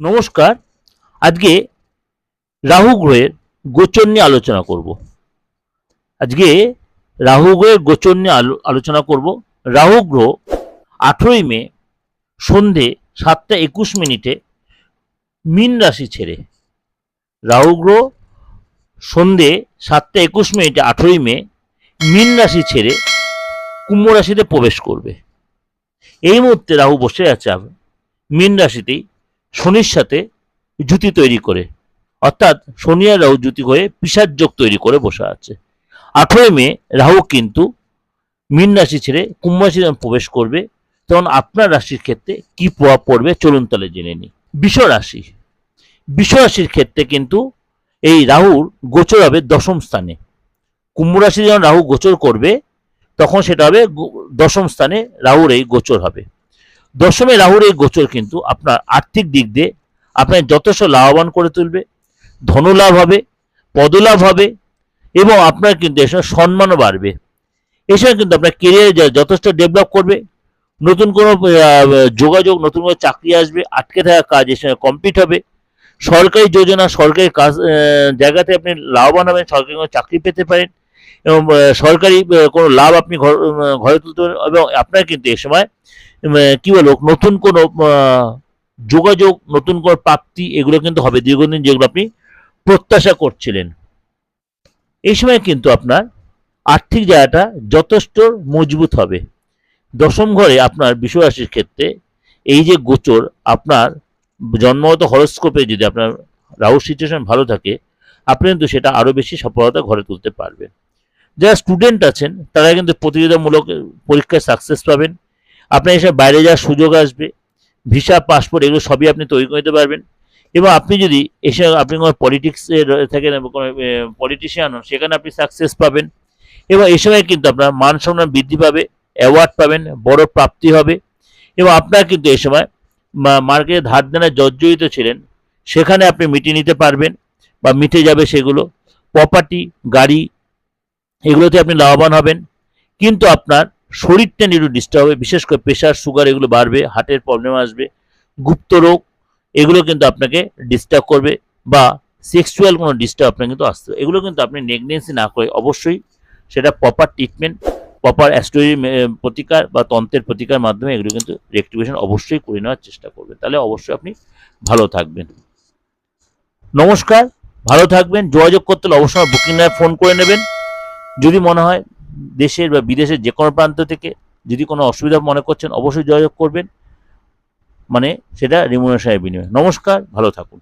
নমস্কার। আজকে রাহু গ্রহের গোচর নিয়ে আলোচনা করব। আজকে রাহু গ্রহের গোচর নিয়ে আলো- আলোচনা করব। রাহু গ্রহ আঠেরোই মে, সন্ধে সাতটা একুশ মিনিটে মীন রাশি ছেড়ে। রাহু গ্রহ সন্ধে সাতটা একুশ মিনিটে আঠেরোই মে, মীন রাশি ছেড়ে কুম্ভ রাশিতে প্রবেশ করবে। এই মুহূর্তে রাহু বসে আছে মীন রাশিতেই। শনির সাথে জুতি তৈরি করে। অর্থাৎ শনি আর রাহু জুতি হয়ে পিসার যোগ তৈরি করে বসে আছে। আঠেরোই মে রাহু কিন্তু মীন রাশি ছেড়ে কুম্ভ রাশি যখন প্রবেশ করবে। তখন আপনার রাশির ক্ষেত্রে কি প্রভাব পড়বে চলুন তাহলে জেনে নিই। বিষ রাশি। বিষ রাশির ক্ষেত্রে কিন্তু এই রাহুর গোচর হবে দশম স্থানে। কুম্ভ রাশি যখন রাহু গোচর করবে, তখন সেটা হবে দশম স্থানে রাহুর এই গোচর হবে। দশমে রাহুর এই গোচর কিন্তু আপনার আর্থিক দিক দিয়ে আপনার যথেষ্ট লাভবান করে তুলবে, ধনলাভ হবে, পদলাভ হবে এবং আপনার কিন্তু এসব সম্মানও বাড়বে। এসব কিন্তু আপনার কেরিয়ার যথেষ্ট ডেভেলপ করবে, নতুন কোনো যোগাযোগ, নতুন কোনো চাকরি আসবে, আটকে থাকা কাজ সঙ্গে কমপ্লিট হবে। সরকারি যোজনা, সরকারি কাজ জায়গাতে আপনি লাভবান হবেন, সরকারি কোনো চাকরি পেতে পারেন। এবং সরকারি কোনো লাভ আপনি ঘর তুলতে পারেন এবং আপনার কিন্তু এ সময় কি বলব, নতুন কোনো যোগাযোগ, নতুন কোনো প্রাপ্তি এগুলো কিন্তু হবে। দীর্ঘদিন যেগুলো আপনি প্রত্যাশা করছিলেন। এই সময় কিন্তু আপনার আর্থিক জায়গাটা যথেষ্ট মজবুত হবে। দশম ঘরে আপনার বিশ্বরাশির ক্ষেত্রে এই যে গোচর, আপনার জন্মগত হরস্কোপে যদি আপনার রাহু সিচুয়েশন ভালো থাকে, আপনি কিন্তু সেটা আরও বেশি সফলতা ঘরে তুলতে পারবেন। যারা স্টুডেন্ট আছেন, তারা কিন্তু প্রতিযোগিতামূলক পরীক্ষায় সাকসেস পাবেন। আপনার এসব বাইরে যাওয়ার সুযোগ আসবে ভিসা পাসপোর্ট এগুলো সবই আপনি তৈরি করে দিতে পারবেন। এবং আপনি যদি এসে আপনি কোনো পলিটিক্সে থাকেন কোনো পলিটিশিয়ান হন, সেখানে আপনি সাকসেস পাবেন। এবং এই সময় কিন্তু আপনার মান সম্মান বৃদ্ধি পাবে অ্যাওয়ার্ড পাবেন, বড় প্রাপ্তি হবে। এবং আপনার কিন্তু এই সময় মার্কেটে ধার দেনায় জর্জরিত ছিলেন, সেখানে আপনি মিটিয়ে নিতে পারবেন বা মিটে যাবে সেগুলো। প্রপার্টি গাড়ি এগুলোতে আপনি লাভবান হবেন। কিন্তু আপনার শরীরটা একটু ডিস্টার্ব হবে, বিশেষ করে প্রেশার সুগার এগুলো বাড়বে হার্টের প্রবলেম আসবে, গুপ্ত রোগ, এগুলো কিন্তু আপনাকে ডিস্টার্ব করবে বা সেক্সুয়াল কোনো ডিস্টার্ব আপনার কিন্তু আসতে এগুলো কিন্তু আপনি নেগনেন্সি না করে অবশ্যই সেটা প্রপার ট্রিটমেন্ট প্রপার অ্যাস্ট্রোরি প্রতিকার বা তন্ত্রের প্রতিকার মাধ্যমে এগুলো কিন্তু রেক্টিভেশন অবশ্যই করে নেওয়ার চেষ্টা করবেন। তাহলে অবশ্যই আপনি ভালো থাকবেন। নমস্কার, ভালো থাকবেন। যোগাযোগ করতে হলে অবশ্যই বুকিং নেয় ফোন করে নেবেন। যদি মনে হয় দেশের বা বিদেশের যে কোনো প্রান্ত থেকে যদি কোনো অসুবিধা মনে করছেন, অবশ্যই যোগাযোগ করবেন। মানে সেটা রিমুনেশনের বিনিময়ে। নমস্কার, ভালো থাকুন।